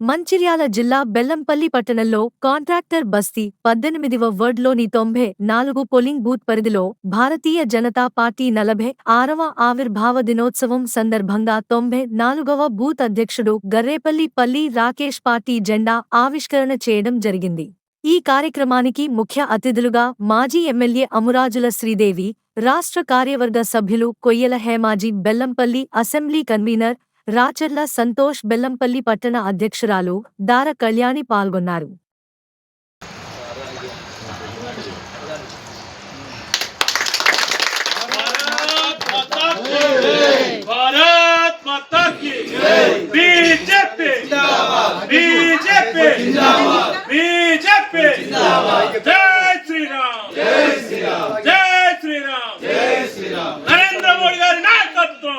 మంచిర్యాల జిల్లా బెల్లంపల్లి పట్టణంలో కాంట్రాక్టర్ బస్తీ పద్దెనిమిదివ వర్డ్లోని తొంభై నాలుగు పోలింగ్ బూత్ పరిధిలో భారతీయ జనతా పార్టీ నలభై ఆరవ ఆవిర్భావ దినోత్సవం సందర్భంగా తొంభై నాలుగవ బూత్ అధ్యక్షుడు గర్రేపల్లి పల్లి రాకేష్ పార్టీ జెండా ఆవిష్కరణ చేయడం జరిగింది. ఈ కార్యక్రమానికి ముఖ్య అతిథులుగా మాజీ ఎమ్మెల్యే అమురాజుల శ్రీదేవి రాష్ట్ర కార్యవర్గ సభ్యులు కొయ్యల హేమాజీ బెల్లంపల్లి అసెంబ్లీ కన్వీనర్ రాచర్ల సంతోష్ బెల్లంపల్లి పట్టణ అధ్యక్షురాలు దార కళ్యాణి పాల్గొన్నారు నరేంద్ర మోడీ గారి నాయకత్వం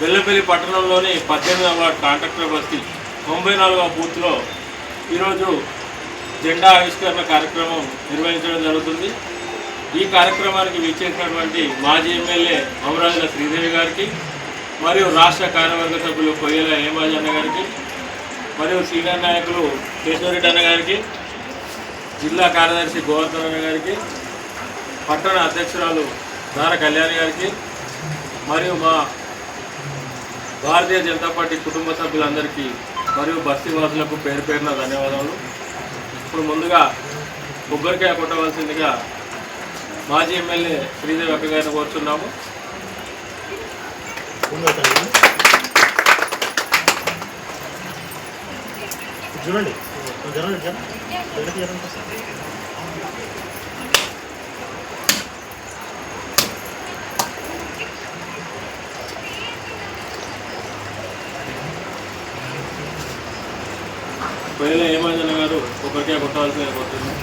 వెల్లపల్లి పట్టణంలోని పద్దెనిమిదవ వార్డు కాంట్రాక్టర్ బస్తీ తొంభై నాలుగవ బూత్లో ఈరోజు జెండా ఆవిష్కరణ కార్యక్రమం నిర్వహించడం జరుగుతుంది. ఈ కార్యక్రమానికి విచ్చేసినటువంటి మాజీ ఎమ్మెల్యే అమరాజుల శ్రీదేవి గారికి మరియు రాష్ట్ర కార్యవర్గ సభ్యులు కొయ్యల హేమాజీ అన్న గారికి మరియు సీనియర్ నాయకులు కేశవరెడ్డి అన్న గారికి జిల్లా కార్యదర్శి గోవర్ధన్ అన్న గారికి పట్టణ అధ్యక్షురాలు దార కళ్యాణ్ గారికి మరియు మా భారతీయ జనతా పార్టీ కుటుంబ సభ్యులందరికీ మరియు బస్తీ వాసులకు పేరు పేరున ధన్యవాదాలు. ఇప్పుడు ముందుగా కొబ్బరికాయ కొట్టవలసిందిగా మాజీ ఎమ్మెల్యే శ్రీదేవి అక్క గారిని కోరుచున్నాము. చూడండి. పైన ఏమాజన గారు ఒకరికే కొట్టవలసిందిగా కోరుతున్నాం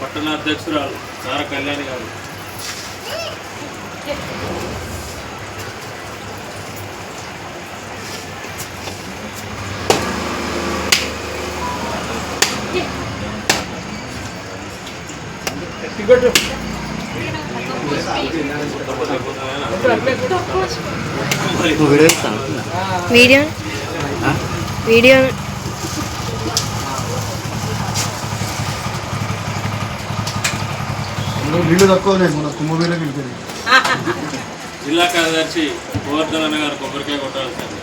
పట్టణ అధ్యక్షురాలు నారా కళ్యాణి గారు. వీడియో? వీడియో? నీళ్ళు తక్కువనే మన కుంభమేళకి వెళ్తుంది జిల్లా కార్యదర్శి గోవర్ధన్ అన్న గారు కొబ్బరికాయ కొట్టాల్సింది.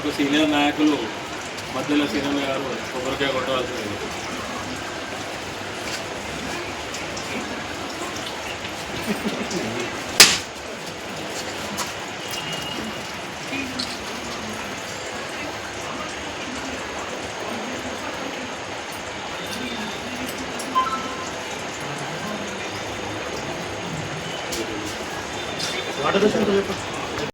ఒక సీనియర్ నాయకులు మధ్యలో సీనియర్ గారు కొబ్బరికాయ కొట్టవలసింది. వాటర్ చెప్పండి